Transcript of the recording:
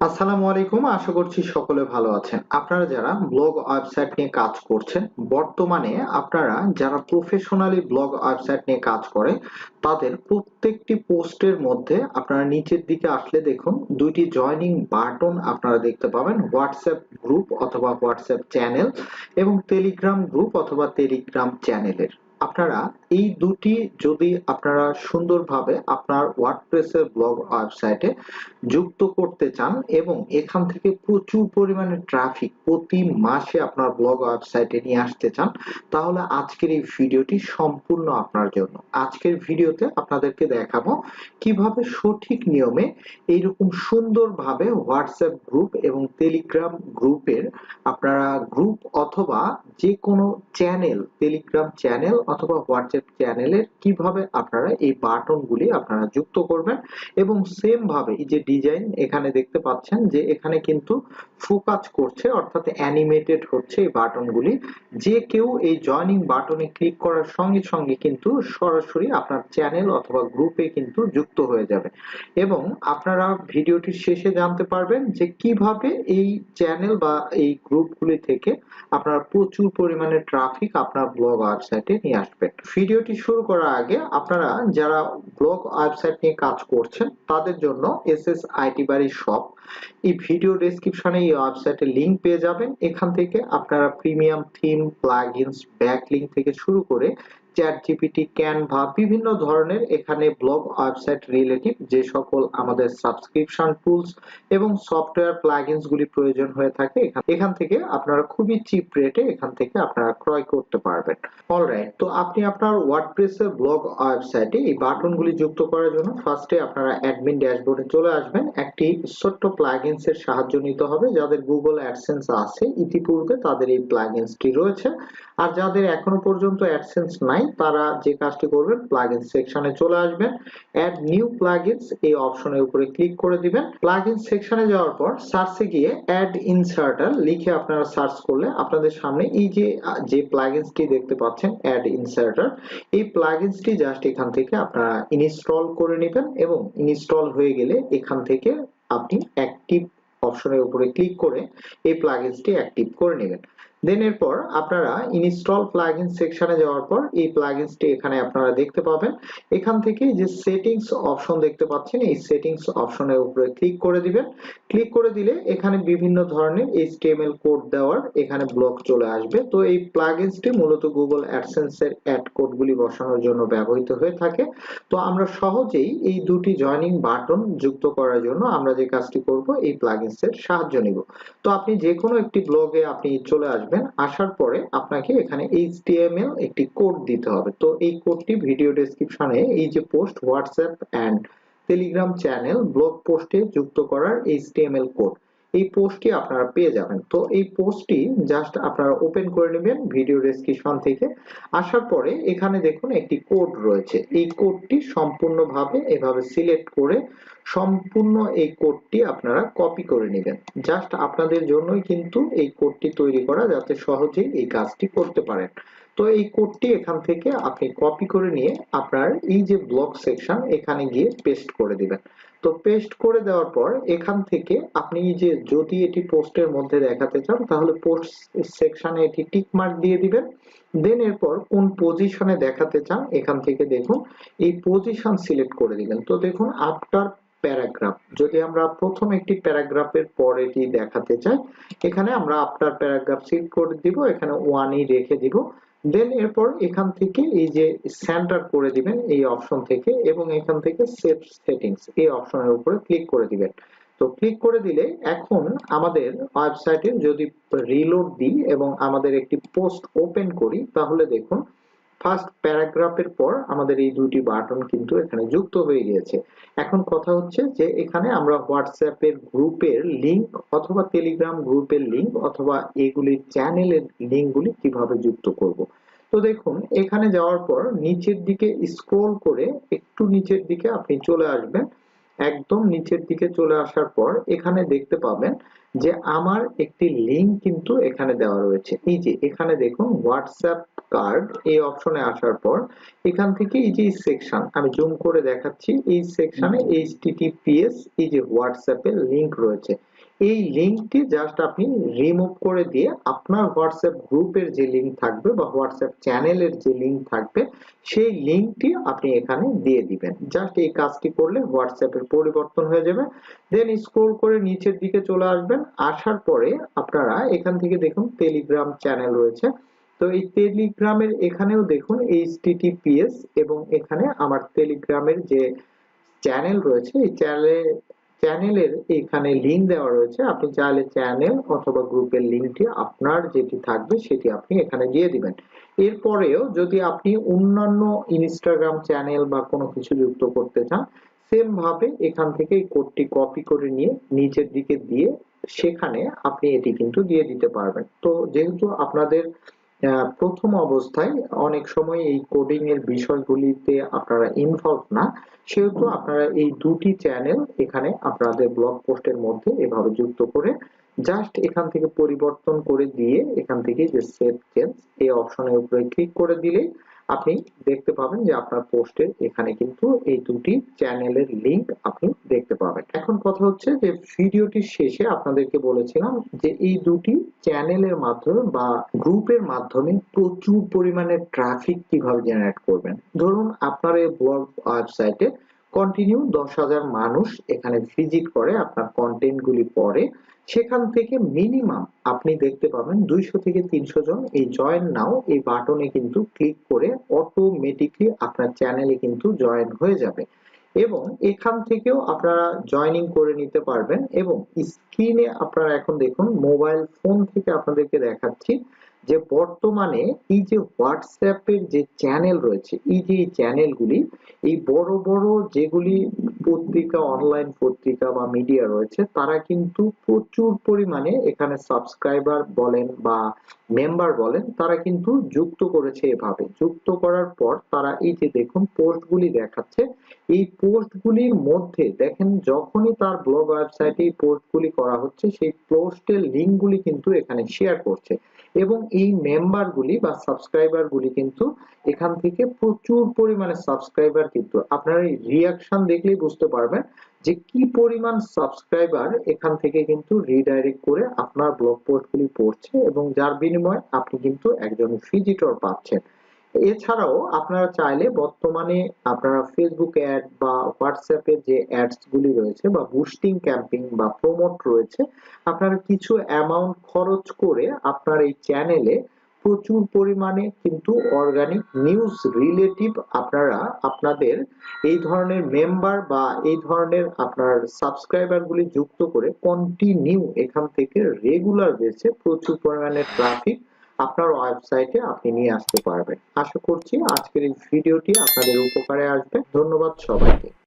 আসসালামু আলাইকুম, আশা করছি সকলে ভালো আছেন। আপনারা যারা ব্লগ ওয়েবসাইট নিয়ে কাজ করছেন, বর্তমানে আপনারা যারা প্রফেশনালি ব্লগ ওয়েবসাইট নিয়ে কাজ করে, তাদের প্রত্যেকটি পোস্টের মধ্যে আপনারা নিচের দিকে আসলে দেখুন, দুইটি জয়নিং বাটন আপনারা দেখতে পাবেন হোয়াটসঅ্যাপ গ্রুপ অথবা হোয়াটসঅ্যাপ চ্যানেল এবং টেলিগ্রাম গ্রুপ অথবা টেলিগ্রাম চ্যানেলের আপনারা এই দুটি যদি আপনারা সুন্দরভাবে আপনার ওয়ার্ডপ্রেসের ব্লগ ওয়েবসাইটে যুক্ত করতে চান এবং এখান থেকে প্রচুর পরিমাণে ট্রাফিক প্রতি মাসে আপনার ব্লগ ওয়েবসাইটে নিয়ে আসতে চান, তাহলে আজকের এই ভিডিওটি সম্পূর্ণ আপনার জন্য। আজকের ভিডিওতে আপনাদেরকে দেখাবো কীভাবে সঠিক নিয়মে এইরকম সুন্দরভাবে হোয়াটসঅ্যাপ গ্রুপ এবং টেলিগ্রাম গ্রুপের আপনারা গ্রুপ অথবা যে কোনো চ্যানেল টেলিগ্রাম চ্যানেল অথবা হোয়াটসঅ্যাপ চ্যানেলের কীভাবে আপনারা এই বাটনগুলি আপনারা যুক্ত করবেন এবং সেম ভাবে এই যে ডিজাইন এখানে দেখতে পাচ্ছেন যে এখানে কিন্তু ফোকাস করছে অর্থাৎ অ্যানিমেটেড হচ্ছে এই বাটনগুলি যে কেউ এই জয়নিং বাটনে ক্লিক করার সঙ্গে সঙ্গে কিন্তু সরাসরি আপনার চ্যানেল অথবা গ্রুপে কিন্তু যুক্ত হয়ে যাবে। এবং আপনারা ভিডিওটির শেষে জানতে পারবেন যে কীভাবে এই চ্যানেল বা এই গ্রুপগুলি থেকে আপনারা প্রচুর পরিমাণে ট্রাফিক আপনার ব্লগ ওয়েবসাইটে নিয়ে আসবেন ভিডিওটি শুরু করার আগে আপনারা যারা ব্লগ ওয়েবসাইট নিয়ে কাজ করছেন, তাদের জন্য এস এস আইটি বাড়ির শপ। এই ভিডিও ডেসক্রিপশনে এই ওয়েবসাইটের লিঙ্ক পেয়ে যাবেন। এখান থেকে আপনারা প্রিমিয়াম থিম প্লাগইনস ব্যাকলিংক থেকে শুরু করে চ্যাট জিপিটি ক্যানভা বিভিন্ন ধরনের এখানে ব্লগ, ওয়েবসাইট, রিলেটিভ যে সকল আমাদের সাবস্ক্রিপশন টুলস এবং সফটওয়্যার প্লাগইনস গুলি প্রয়োজন হয়ে থাকে, এখান থেকে আপনারা খুবই চিপ রেটে এখান থেকে আপনারা ক্রয় করতে পারবেন। অলরাইট তো আপনি আপনার ওয়ার্ডপ্রেসের ব্লগ, ওয়েবসাইটে এই বাটনগুলি যুক্ত করার জন্য ফার্স্টে আপনারা অ্যাডমিন ড্যাশবোর্ডে চলে আসবেন। একটি ছোট্ট প্লাগইনস এর সাহায্য নিতে হবে, যাদের গুগল অ্যাডসেন্স আছে। ইতিপূর্বে তাদের এই প্লাগইনসটি রয়েছে। আর যাদের এখনও পর্যন্ত অ্যাডসেন্স নাই তারা যে কাজটি করবেন প্লাগইন সেকশনে চলে আসবেন। অ্যাড নিউ প্লাগইনস এই অপশনের উপরে ক্লিক করে দিবেন। প্লাগইন সেকশনে যাওয়ার পর সার্চে গিয়ে অ্যাড ইনসার্টার লিখে আপনারা সার্চ করলে আপনাদের সামনে এই যে যে প্লাগইনসটি দেখতে পাচ্ছেন অ্যাড ইনসার্টার এই প্লাগইনসটি জাস্ট এখান থেকে আপনারা ইনস্টল করে নেবেন এবং ইনস্টল হয়ে গেলে এখান থেকে আপনি অ্যাক্টিভ অপশনের উপরে ক্লিক করে এই প্লাগইনসটি অ্যাক্টিভ করে নেবেন। দেন এরপর আপনারা ইনস্টল প্লাগইন সেকশনে যাওয়ার পর এই প্লাগইনসটি এখানে আপনারা দেখতে পাবেন। এখান থেকে যে সেটিংস অপশন দেখতে পাচ্ছেন, এই সেটিংস অপশনের উপরে ক্লিক করে দিবেন। ক্লিক করে দিলে এখানে বিভিন্ন ধরনের এইচটিএমএল কোড দেওয়ার এখানে ব্লক চলে আসবে। তো এই প্লাগইনসটি মূলত গুগল অ্যাডসেন্স এর অ্যাড কোডগুলি বসানোর জন্য ব্যবহৃত হয়ে থাকে। তো আমরা সহজেই এই দুটি জয়নিং বাটন যুক্ত করার জন্য আমরা যে কাজটি করব, এই প্লাগইনস এর সাহায্য নিব। তো আপনি যে কোনো একটি ব্লগে আপনি চলে আসবেন আসবেন আসার পরে আপনাকে এখানে এইচটিএমএল একটি কোড দিতে হবে। তো এই কোডটি ভিডিও ডেসক্রিপশনে এই যে post WhatsApp and Telegram channel blog পোস্টে যুক্ত করার এইচটিএমএল কোড এই পোস্টটি আপনারা পেয়ে যাবেন। তো এই পোস্টটি জাস্ট আপনারা ওপেন করে নেবেন ভিডিও ডেসক্রিপশন থেকে। আসার পরে এখানে দেখুন একটি কোড রয়েছে। এই কোডটি সম্পূর্ণভাবে এভাবে সিলেক্ট করে সম্পূর্ণ এই কোডটি আপনারা কপি করে নেবেন। জাস্ট আপনাদের জন্যই কিন্তু এই কোডটি তৈরি করা যাতে সহজেই এই কাজটি করতে পারেন। তো এই কোডটি এখান থেকে আপনি কপি করে নিয়ে আপনার এই যে ব্লক সেকশন এখানে গিয়ে পেস্ট করে দিবেন। তো পেস্ট করে দেওয়ার পর এখান থেকে আপনি যে যদি এটি পোস্টের মধ্যে দেখাতে চান, তাহলে পোস্ট সেকশনে এটি টিক মার্ক দিয়ে দিবেন। দেন এরপর কোন পজিশনে দেখাতে চান, এখান থেকে দেখুন, এই পজিশন সিলেক্ট করে দিবেন। তো দেখুন আফটার প্যারাগ্রাফ যদি আমরা প্রথম একটি প্যারাগ্রাফের পর এটি দেখাতে চাই, এখানে আমরা আফটার প্যারাগ্রাফ সিলেক্ট করে দিব, এখানে ওয়ানই রেখে দিব। দেন এরপর এখান থেকে এই যে সেন্টার করে দিবেন এই অপশন থেকে এবং এখান থেকে সেভ সেটিংস এই অপশনের উপরে ক্লিক করে দিবেন। তো ক্লিক করে দিলে এখন আমাদের ওয়েবসাইটে যদি রিলোড দিই এবং আমাদের একটি পোস্ট ওপেন করি, তাহলে দেখুন ফার্স্ট প্যারাগ্রাফের পর আমাদের এই দুটি বাটন কিন্তু এখানে যুক্ত হয়ে গিয়েছে। এখন কথা হচ্ছে যে এখানে আমরা হোয়াটসঅ্যাপের গ্রুপের লিংক অথবা টেলিগ্রাম গ্রুপের লিংক অথবা এগুলি চ্যানেলের লিংকগুলি কীভাবে যুক্ত করব। তো দেখুন, এখানে যাওয়ার পর নিচের দিকে স্ক্রল করে একটু নিচের দিকে আপনি চলে আসবেন। একদম নিচের দিকে চলে আসার পর এখানে দেখতে পাবেন যে আমার একটি লিংক কিন্তু এখানে দেওয়া রয়েছে। এই যে এখানে দেখুন, হোয়াটসঅ্যাপ কার্ড এই অপশনে আসার পর এখান থেকে এই যে সেকশন আমি জুম করে দেখাচ্ছি এই সেকশনে এইচটিটিপিএস এই যে হোয়াটসঅ্যাপের লিংক রয়েছে। এই লিংকটি জাস্ট আপনি রিমুভ করে দিয়ে আপনার হোয়াটসঅ্যাপ গ্রুপের যে লিংক থাকবে বা হোয়াটসঅ্যাপ চ্যানেলের যে লিংক থাকবে সেই লিংকটি আপনি এখানে দিয়ে দিবেন। জাস্ট এই কাজটি করলে হোয়াটসঅ্যাপের পরিবর্তন হয়ে যাবে। দেন স্ক্রল করে নিচের দিকে চলে আসবেন। আসার পরে আপনারা এখান থেকে দেখুন টেলিগ্রাম চ্যানেল রয়েছে। তো এই টেলিগ্রামের এখানেও দেখুন এইচটিটিপিএস এবং এখানে আমার টেলিগ্রামের যে চ্যানেল রয়েছে, এই চ্যানেলে চ্যানেলের এখানে লিংক দেওয়া রয়েছে। আপনি চাইলে চ্যানেল অথবা গ্রুপের লিংকটি আপনার যেটি থাকবে সেটি আপনি এখানে দিয়ে দিবেন। এরপরেও যদি আপনি অন্যান্য ইনস্টাগ্রাম চ্যানেল বা কোনো কিছু যুক্ত করতে চান সেম ভাবে এখান থেকে এই কোডটি কপি করে নিয়ে নিচের দিকে দিয়ে সেখানে আপনি এটি কিন্তু দিয়ে দিতে পারবেন। তো যেহেতু আপনাদের প্রথম অবস্থায় অনেক সময় এই কোডিং এর বিষয়গুলিতে আপনারা ইনভলভ না। সেহেতু আপনারা এই দুটি চ্যানেল এখানে আপনাদের ব্লগ পোস্টের মধ্যে এভাবে যুক্ত করে জাস্ট এখান থেকে পরিবর্তন করে দিয়ে এখান থেকে যে সেভ চেঞ্জ এই অপশনের উপরে ক্লিক করে দিলেই আপনি দেখতে পাবেন যে আপনার পোস্টের এখানে কিন্তু এই দুটি চ্যানেলের লিংক আপনি দেখতে পাবেন। এখন কথা হচ্ছে যে ভিডিওটির শেষে আপনাদেরকে বলেছিলাম যে এই দুটি চ্যানেলের মাধ্যমে বা গ্রুপের মাধ্যমে প্রচুর পরিমাণে ট্রাফিক কীভাবে জেনারেট করবেন। ধরুন আপনার এই ওয়েবসাইটে কন্টিনিউ দশ হাজার মানুষ এখানে ভিজিট করে, আপনার কন্টেন্ট গুলি পড়ে, সেখান থেকে মিনিমাম আপনি দেখতে পাবেন দুইশো থেকে তিনশো জন, এই জয়েন নাও এই বাটনে কিন্তু ক্লিক করে অটোমেটিকলি আপনার চ্যানেলে কিন্তু জয়েন হয়ে যাবে। এবং এখান থেকেও আপনারা জয়েনিং করে নিতে পারবেন এবং স্ক্রিনে আপনারা এখন দেখুন মোবাইল ফোন থেকে আপনাদেরকে দেখাচ্ছি যে বর্তমানে এই যে হোয়াটসঅ্যাপের যে চ্যানেল রয়েছে, এই যে চ্যানেলগুলি এই বড় বড় যেগুলি পত্রিকা অনলাইন পত্রিকা বা মিডিয়া রয়েছে, তারা কিন্তু প্রচুর পরিমাণে এখানে সাবস্ক্রাইবার বলেন বা মেম্বার বলেন, তারা কিন্তু যুক্ত করেছে এভাবে। যুক্ত করার পর তারা এই যে দেখুন পোস্টগুলি দেখাচ্ছে, এই পোস্টগুলির মধ্যে দেখেন যখনই তার ব্লগ ওয়েবসাইটে এই পোস্টগুলি করা হচ্ছে, সেই পোস্টের লিঙ্কগুলি কিন্তু এখানে শেয়ার করছে। এবং এই মেম্বারগুলি বা সাবস্ক্রাইবারগুলি কিন্তু এখান থেকে প্রচুর পরিমাণে সাবস্ক্রাইবার কিন্তু আপনারা এই রিয়াকশন দেখলেই বুঝতে পারবেন যে কি পরিমাণ সাবস্ক্রাইবার এখান থেকে কিন্তু রিডাইরেক্ট করে আপনার ব্লগ পোস্টগুলি পড়ছে এবং যার বিনিময়ে আপনি কিন্তু একজন ভিজিটর পাচ্ছেন। এছাড়াও আপনারা চাইলে বর্তমানে আপনারা ফেসবুক অ্যাড বা হোয়াটসঅ্যাপের যে অ্যাডস গুলি রয়েছে বা বুস্টিং ক্যাম্পিং বা প্রমোট রয়েছে, আপনারা কিছু অ্যামাউন্ট খরচ করে আপনার এই চ্যানেলে প্রচুর পরিমাণে কিন্তু অর্গানিক নিউজ রিলেটিভ আপনারা আপনাদের এই ধরনের মেম্বার বা এই ধরনের আপনার সাবস্ক্রাইবার গুলি যুক্ত করে কন্টিনিউ এখান থেকে রেগুলার বেসে প্রচুর পরিমাণে ট্রাফিক আপনার ওয়েবসাইটে আপনি নিয়ে আসতে পারবেন। আশা করছি আজকের এই ভিডিওটি আপনাদের উপকারে আসবে। ধন্যবাদ সবাইকে।